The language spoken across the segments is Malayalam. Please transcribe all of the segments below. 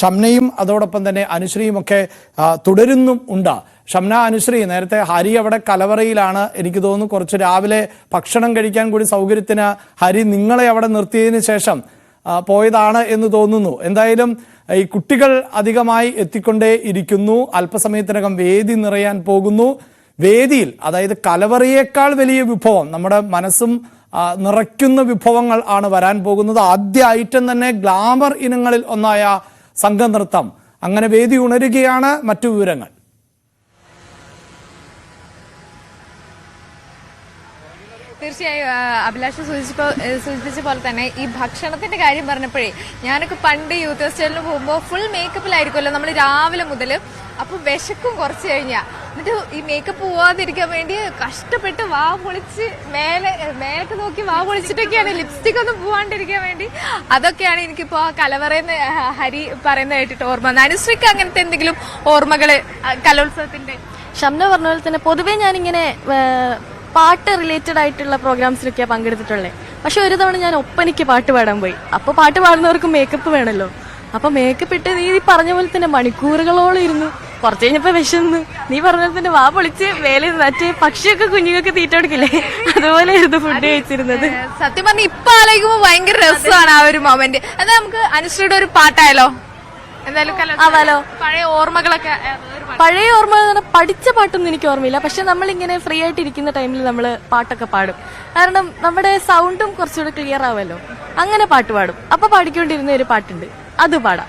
ഷംനയും അതോടൊപ്പം തന്നെ അനുശ്രീയും ഒക്കെ തുടരുന്നും ഉണ്ട്. ഷംന അനുശ്രീ നേരത്തെ ഹരി അവിടെ കലവറയിലാണ്. എനിക്ക് തോന്നുന്നു കുറച്ച് രാവിലെ ഭക്ഷണം കഴിക്കാൻ കൂടി സൗകര്യത്തിന് ഹരി നിങ്ങളെ അവിടെ നിർത്തിയതിന് ശേഷം പോയതാണ് എന്ന് തോന്നുന്നു. എന്തായാലും ഈ കുട്ടികൾ അധികമായി എത്തിക്കൊണ്ടേ ഇരിക്കുന്നു. അല്പസമയത്തിനകം വേദി നിറയാൻ പോകുന്നു. വേദിയിൽ അതായത് കലവറയേക്കാൾ വലിയ വിഭവം നമ്മുടെ മനസ്സും നിറയ്ക്കുന്ന വിഭവങ്ങൾ ആണ് വരാൻ പോകുന്നത്. ആദ്യ ഐറ്റം തന്നെ ഗ്ലാമർ ഇനങ്ങളിൽ ഒന്നായ സംഘനൃത്തം. അങ്ങനെ വേദി ഉണരുകയാണ് മറ്റു വിവരങ്ങൾ. തീർച്ചയായും അഭിലാഷ് സൂചിച്ചപ്പോ സൂചിപ്പിച്ച പോലെ തന്നെ ഈ ഭക്ഷണത്തിന്റെ കാര്യം പറഞ്ഞപ്പോഴേ ഞാനൊക്കെ പണ്ട് യൂത്ത് ഫെസ്റ്റിവലിന് പോകുമ്പോൾ ഫുൾ മേക്കപ്പിലായിരിക്കുമല്ലോ നമ്മൾ രാവിലെ മുതൽ അപ്പൊ വിശക്കും കുറച്ച് കഴിഞ്ഞാ. എന്നിട്ട് ഈ മേക്കപ്പ് പോവാതിരിക്കാൻ വേണ്ടി കഷ്ടപ്പെട്ട് വാ പൊളിച്ച് മേലെ മേലൊക്കെ നോക്കി വാ പൊളിച്ചിട്ടൊക്കെയാണ് ലിപ്സ്റ്റിക് ഒന്നും പോവാണ്ടിരിക്കാൻ വേണ്ടി. അതൊക്കെയാണ് എനിക്കിപ്പോ ആ കലവറയെന്ന് ഹരി പറയുന്നത് കേട്ടിട്ട് ഓർമ്മ. അനുശ്രീക്ക് അങ്ങനത്തെ എന്തെങ്കിലും ഓർമ്മകൾ കലോത്സവത്തിന്റെ? ഷംന പറഞ്ഞ പോലെ തന്നെ പൊതുവേ ഞാനിങ്ങനെ പാട്ട് റിലേറ്റഡ് ആയിട്ടുള്ള പ്രോഗ്രാംസിലൊക്കെയാണ് പങ്കെടുത്തിട്ടുള്ളത് പക്ഷെ ഒരു തവണ ഞാൻ ഒപ്പനയ്ക്ക് പാട്ട് പാടാൻ പോയി. അപ്പോൾ പാട്ട് പാടുന്നവർക്ക് മേക്കപ്പ് വേണല്ലോ. അപ്പൊ മേക്കപ്പ് ഇട്ട് നീ പറഞ്ഞ പോലെ തന്നെ മണിക്കൂറുകളോളം ഇരുന്നു കുറച്ച് കഴിഞ്ഞപ്പോ വിശന്ന്. നീ പറഞ്ഞ തന്നെ വാ പൊളിച്ച് വേല മറ്റേ പക്ഷിയൊക്കെ കുഞ്ഞുങ്ങൾക്ക് തീറ്റ കൊടുക്കില്ലേ? അതുപോലെ ആയിരുന്നു ഫുഡ് കഴിച്ചിരുന്നത്. സത്യം പറഞ്ഞ ഇപ്പൊ ആലോചിക്കുമ്പോ ഭയങ്കര രസമാണ് ആ ഒരു മൊമെന്റ് അത് നമുക്ക് അനുശ്രീയുടെ ഒരു പാട്ടായാലോ? എന്തായാലും. ആവാലോ. പഴയ ഓർമ്മകളൊക്കെ. പഴയ ഓർമ്മകൾ പഠിച്ച പാട്ടൊന്നും എനിക്ക് ഓർമ്മയില്ല. പക്ഷെ നമ്മൾ ഇങ്ങനെ ഫ്രീ ആയിട്ട് ഇരിക്കുന്ന ടൈമിൽ നമ്മൾ പാട്ടൊക്കെ പാടും. കാരണം നമ്മുടെ സൗണ്ടും കുറച്ചുകൂടെ ക്ലിയർ ആവുമല്ലോ. അങ്ങനെ പാട്ട് പാടും. അപ്പൊ പാടിക്കൊണ്ടിരുന്ന ഒരു പാട്ടുണ്ട്. അത് പാടാം.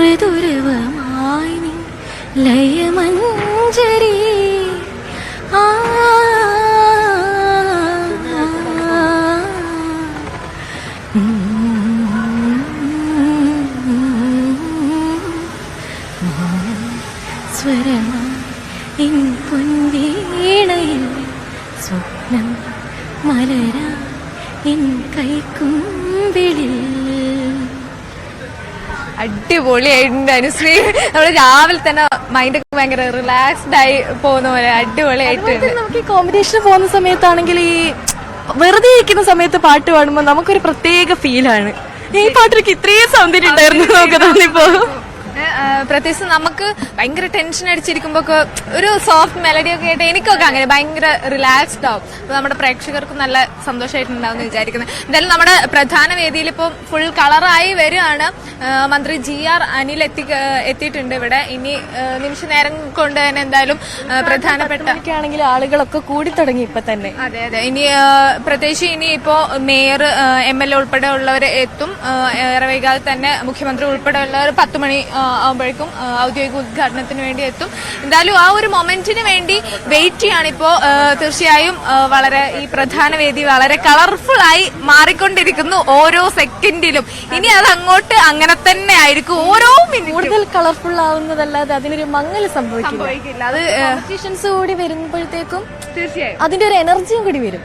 മൃദുരവമായി ലയമഞ്ജരി സ്വരമായി പൊൻവീണയിൽ സ്വപ്നം മലരാ എൻ കൈക്കുമ്പിളിൽ. അടിപൊളിയായിട്ടുണ്ട് അനുശ്രീ. നമ്മൾ രാവിലെ തന്നെ മൈൻഡ് ഒക്കെ ഭയങ്കര റിലാക്സ്ഡ് ആയി പോകുന്ന പോലെ അടിപൊളിയായിട്ടുണ്ട്. നമുക്ക് ഈ കോമ്പറ്റീഷന് പോകുന്ന സമയത്താണെങ്കിൽ ഈ വെറുതെ ഇരിക്കുന്ന സമയത്ത് പാട്ട് പാടുമ്പോൾ നമുക്കൊരു പ്രത്യേക ഫീലാണ് ഈ പാട്ടിലേക്ക് ഇത്രയും സൗന്ദര്യം ഉണ്ടായിരുന്നു നമുക്ക് തോന്നിപ്പോ. പ്രത്യേകിച്ച് നമുക്ക് ഭയങ്കര ടെൻഷൻ അടിച്ചിരിക്കുമ്പോൾ ഒക്കെ ഒരു സോഫ്റ്റ് മെലഡി ഒക്കെ ആയിട്ട് എനിക്കൊക്കെ അങ്ങനെ ഭയങ്കര റിലാക്സ്ഡ് ആവും. അപ്പോൾ നമ്മുടെ പ്രേക്ഷകർക്കും നല്ല സന്തോഷമായിട്ടുണ്ടാവും എന്ന് വിചാരിക്കുന്നത് എന്തായാലും നമ്മുടെ പ്രധാന വേദിയിൽ ഇപ്പോൾ ഫുൾ കളറായി വരികയാണ്. മന്ത്രി ജി ആർ അനിൽ എത്തി എത്തിയിട്ടുണ്ട് ഇവിടെ. ഇനി നിമിഷ നേരം കൊണ്ട് തന്നെ എന്തായാലും പ്രധാനപ്പെട്ട ആണെങ്കിൽ ആളുകളൊക്കെ കൂടി തുടങ്ങി ഇപ്പൊ തന്നെ. അതെ അതെ. ഇനി പ്രത്യേകിച്ച് ഇനി ഇപ്പോ മേയർ എം എൽ എ ഉൾപ്പെടെ ഉള്ളവർ എത്തും ഏറെ വൈകാതെ തന്നെ മുഖ്യമന്ത്രി ഉൾപ്പെടെ ഉള്ളവർ പത്ത് മണി ആവുമ്പോഴേക്കും ഔദ്യോഗിക ഉദ്ഘാടനത്തിന് വേണ്ടി എത്തും. എന്തായാലും ആ ഒരു മൊമെന്റിന് വേണ്ടി വെയിറ്റ് ചെയ്യാണിപ്പോ. തീർച്ചയായും വളരെ ഈ പ്രധാന വേദി വളരെ കളർഫുൾ ആയി മാറിക്കൊണ്ടിരിക്കുന്നു ഓരോ സെക്കൻഡിലും ഇനി അത് അങ്ങോട്ട് അങ്ങനെ തന്നെ ആയിരിക്കും. ഓരോ കൂടുതൽ കളർഫുൾ ആവുന്നതല്ലാതെ അതിനൊരു മങ്ങൽ സംഭവിക്കില്ല. അത് കൂടി വരുമ്പോഴത്തേക്കും തീർച്ചയായും. അതിന്റെ ഒരു എനർജിയും കൂടി വരും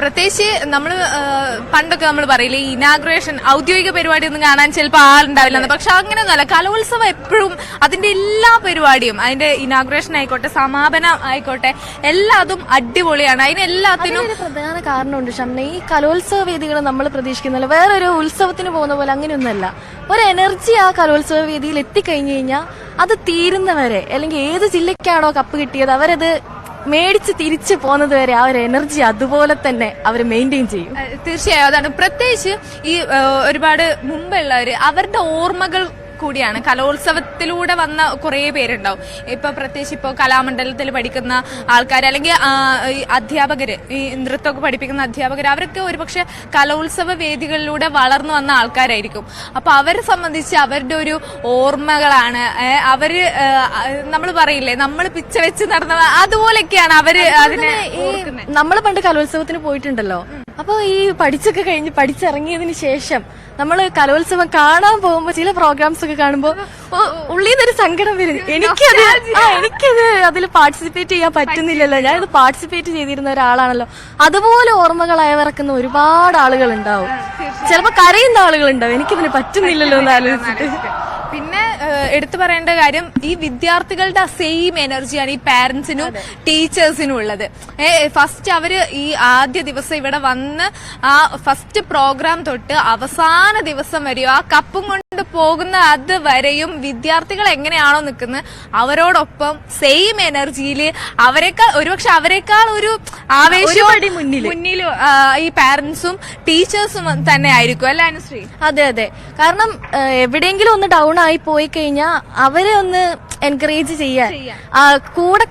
പ്രത്യേകിച്ച് നമ്മൾ പണ്ടൊക്കെ നമ്മൾ പറയില്ലേ ഇനാഗ്രേഷൻ ഔദ്യോഗിക പരിപാടി ഒന്നും കാണാൻ ചിലപ്പോൾ ആളുണ്ടാവില്ല പക്ഷെ അങ്ങനെയൊന്നുമല്ല കലോത്സവം എപ്പോഴും അതിന്റെ എല്ലാ പരിപാടിയും അതിന്റെ ഇനാഗ്രേഷൻ ആയിക്കോട്ടെ സമാപനം ആയിക്കോട്ടെ എല്ലാതും അടിപൊളിയാണ്. അതിന് എല്ലാത്തിനും പ്രധാന കാരണമുണ്ട് ഷംന ഈ കലോത്സവ വേദികൾ നമ്മൾ പ്രതീക്ഷിക്കുന്നില്ല വേറൊരു ഉത്സവത്തിന് പോകുന്ന പോലെ അങ്ങനെയൊന്നുമല്ല. ഒരു എനർജി ആ കലോത്സവ വേദിയിൽ എത്തിക്കഴിഞ്ഞു കഴിഞ്ഞാൽ അത് തീരുന്നവരെ അല്ലെങ്കിൽ ഏത് ജില്ലയ്ക്കാണോ കപ്പ് കിട്ടിയത് അവരത് മേടിച്ച് തിരിച്ചു പോകുന്നത് വരെ ആ ഒരു എനർജി അതുപോലെ തന്നെ അവർ മെയിന്റെയിൻ ചെയ്യും. തീർച്ചയായും. അതാണ് പ്രത്യേകിച്ച് ഈ ഒരുപാട് മുമ്പുള്ളവർ അവരുടെ ഓർമ്മകൾ കൂടിയാണ്. കലോത്സവത്തിലൂടെ വന്ന കുറേ പേരുണ്ടാവും. ഇപ്പൊ പ്രത്യേകിച്ച് ഇപ്പോൾ കലാമണ്ഡലത്തിൽ പഠിക്കുന്ന ആൾക്കാർ അല്ലെങ്കിൽ അധ്യാപകർ ഈ നൃത്തമൊക്കെ പഠിപ്പിക്കുന്ന അധ്യാപകർ അവരൊക്കെ ഒരുപക്ഷെ കലോത്സവ വേദികളിലൂടെ വളർന്നു വന്ന ആൾക്കാരായിരിക്കും. അപ്പൊ അവരെ സംബന്ധിച്ച് അവരുടെ ഒരു ഓർമ്മകളാണ്. അവർ നമ്മൾ പറയില്ലേ നമ്മൾ പിച്ച വെച്ച് നടന്ന അതുപോലെയൊക്കെയാണ് അവർ അതിനെ നമ്മൾ പണ്ട് കലോത്സവത്തിന് പോയിട്ടുണ്ടല്ലോ. അപ്പോൾ ഈ പഠിച്ചൊക്കെ കഴിഞ്ഞ് പഠിച്ചിറങ്ങിയതിന് ശേഷം നമ്മൾ കലോത്സവം കാണാൻ പോകുമ്പോൾ ചില പ്രോഗ്രാംസ് ഒക്കെ കാണുമ്പോൾ ഉള്ളിൽ നിന്നൊരു സങ്കടം വരുന്നു എനിക്കത് എനിക്കത് അതിൽ പാർട്ടിസിപ്പേറ്റ് ചെയ്യാൻ പറ്റുന്നില്ലല്ലോ. ഞാനിത് പാർട്ടിസിപ്പേറ്റ് ചെയ്തിരുന്ന ഒരാളാണല്ലോ. അതുപോലെ ഓർമ്മകൾ അയവിറക്കുന്ന ഒരുപാട് ആളുകൾ ഉണ്ടാവും ചിലപ്പോൾ കരയുന്ന ആളുകൾ ഉണ്ടാവും എനിക്കിതിന് പറ്റുന്നില്ലല്ലോ എന്ന് ആലോചിച്ചിട്ട്. എടുത്തു പറയേണ്ട കാര്യം ഈ വിദ്യാർത്ഥികളുടെ ആ സെയിം എനർജിയാണ് ഈ പാരന്റ്സിനും ടീച്ചേഴ്സിനും ഉള്ളത് ഫസ്റ്റ് അവർ ഈ ആദ്യ ദിവസം ഇവിടെ വന്ന് ആ ഫസ്റ്റ് പ്രോഗ്രാം തൊട്ട് അവസാന ദിവസം വരെയോ ആ കപ്പും കൊണ്ട് പോകുന്ന അത് വരെയും വിദ്യാർത്ഥികൾ എങ്ങനെയാണോ നിൽക്കുന്നത് അവരോടൊപ്പം സെയിം എനർജിയിൽ അവരെക്കാൾ ഒരുപക്ഷെ അവരെക്കാൾ ഒരു ആവേശവും മുന്നിൽ മുന്നിൽ ഈ പാരന്റ്സും ടീച്ചേഴ്സും തന്നെ ആയിരിക്കും അല്ലെ അനുശ്രീ? അതെ അതെ. കാരണം എവിടെയെങ്കിലും ഒന്ന് ഡൗൺ ആയി പോയി കഴിഞ്ഞാൽ അവരെ ഒന്ന് എൻകറേജ് ചെയ്യാൻ. കൂടെ കൂടെ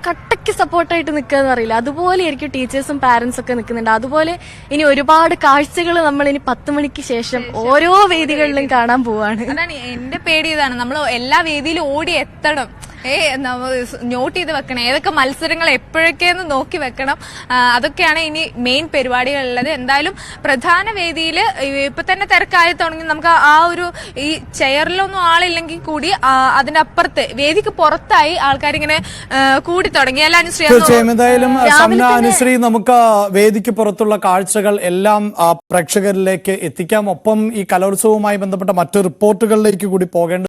കട്ടയ്ക്ക് സപ്പോർട്ടായിട്ട് നിൽക്കുക എന്ന് പറയില്ല അതുപോലെ ആയിരിക്കും ടീച്ചേഴ്സും പാരന്റ്സും ഒക്കെ നിൽക്കുന്നുണ്ട്. അതുപോലെ ഇനി ഒരുപാട് കാഴ്ചകൾ നമ്മൾ ഇനി പത്ത് മണിക്ക് ശേഷം ഓരോ വേദികളിലും കാണാൻ പോവാണ്. അതാണ് എന്റെ പേടി ഇതാണ്. നമ്മൾ എല്ലാ വേദിയിലും ഓടി എത്തണം. ഏ നോട്ട് ചെയ്ത് വെക്കണം. ഏതൊക്കെ മത്സരങ്ങൾ എപ്പോഴൊക്കെയെന്ന് നോക്കി വെക്കണം. അതൊക്കെയാണ് ഇനി മെയിൻ പരിപാടികളുള്ളത് എന്തായാലും പ്രധാന വേദിയിൽ ഇപ്പൊ തന്നെ തിരക്കായി തുടങ്ങി. നമുക്ക് ആ ഒരു ഈ ചെയറിലൊന്നും ആളില്ലെങ്കിൽ കൂടി അതിനപ്പുറത്ത് അതിന്റെ അപ്പുറത്ത് വേദിക്ക് പുറത്തായി ആൾക്കാരിങ്ങനെ ഇങ്ങനെ കൂടി തുടങ്ങി. അല്ല അനുശ്രീ? തീർച്ചയായും. എന്തായാലും അനുശ്രീ നമുക്ക് വേദിക്ക് പുറത്തുള്ള കാഴ്ചകൾ എല്ലാം പ്രേക്ഷകരിലേക്ക് എത്തിക്കാം. ഒപ്പം ഈ കലോത്സവവുമായി ബന്ധപ്പെട്ട മറ്റു റിപ്പോർട്ടുകളിലേക്ക് കൂടി പോകേണ്ട